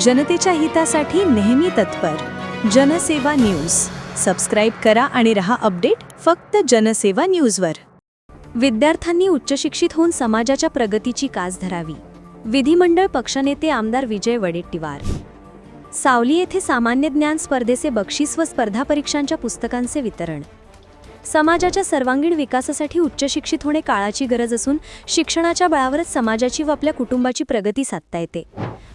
जनतेच्या हितासाठी नेहमी तत्पर. जनसेवा न्यूज. सबस्क्राईब करा आणि रहा अपडेट फक्त जनसेवा न्यूजवर. विद्यार्थ्यांनी उच्चशिक्षित होऊन समाजाच्या प्रगतीची कास धरावी. विधिमंडळ पक्षनेते आमदार विजय वडेट्टीवार. सावली येथे सामान्य ज्ञान स्पर्धेचे बक्षीस व स्पर्धा परीक्षांच्या पुस्तकांचे वितरण. समाजाच्या सर्वांगीण विकासासाठी उच्च शिक्षित होणे काळाची गरज असून शिक्षणाच्या बळावरच समाजाची व आपल्या कुटुंबाची प्रगती साधता येते.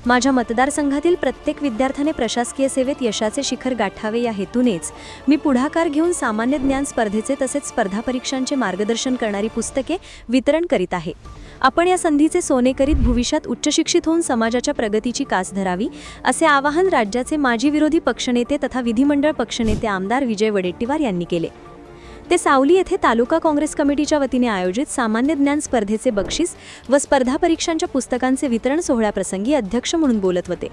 माझ्या मतदारसंघातील प्रत्येक विद्यार्थ्याने प्रशासकीय सेवेत यशाचे शिखर गाठावे या हेतूनेच मी पुढाकार घेऊन सामान्य ज्ञान स्पर्धेचे तसेच स्पर्धा परीक्षांचे मार्गदर्शन करणारी पुस्तके वितरण करीत आहे. आपण या संधीचे सोने करीत भविष्यात उच्च शिक्षित होऊन समाजाच्या प्रगतीची कास धरावी असे आवाहन राज्याचे माजी विरोधी पक्षनेते तथा विधिमंडळ पक्षनेते आमदार विजय वडेट्टीवार यांनी केले. ते सावली येथे तालुका काँग्रेस कमिटीच्या वतीने आयोजित सामान्य ज्ञान स्पर्धेचे बक्षीस व स्पर्धा परीक्षांच्या पुस्तकांचे वितरण सोहळ्याप्रसंगी अध्यक्ष म्हणून बोलत होते.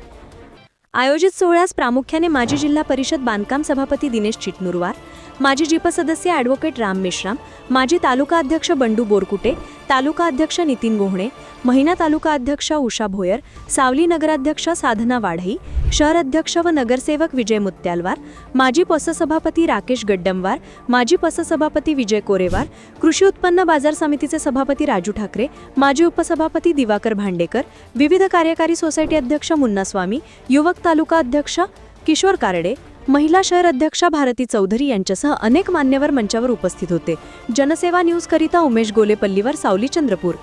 आयोजित सोहळ्यास प्रामुख्याने माजी जिल्हा परिषद बांधकाम सभापती दिनेश चिटनुरवार माजी जिप सदस्य ॲडव्होकेट राम मेश्राम माजी तालुका अध्यक्ष बंडू बोरकुटे तालुका अध्यक्ष नितीन गोहणे महिना तालुका अध्यक्ष उषा भोयर सावली नगराध्यक्ष साधना वाढई शहर अध्यक्ष व नगरसेवक विजय मुत्यालवार माजी पससभापती राकेश गड्डमवार माजी पससभापती विजय कोरेवार कृषी उत्पन्न बाजार समितीचे सभापती राजू ठाकरे माजी उपसभापती दिवाकर भांडेकर विविध कार्यकारी सोसायटी अध्यक्ष मुन्ना स्वामी युवक तालुका अध्यक्ष किशोर कारडे महिला शहर अध्यक्षा भारती चौधरी यांच्यासह अनेक मान्यवर मंचावर उपस्थित होते. जनसेवा न्यूजकरिता उमेश गोलेपल्लीवर सावली चंद्रपूर.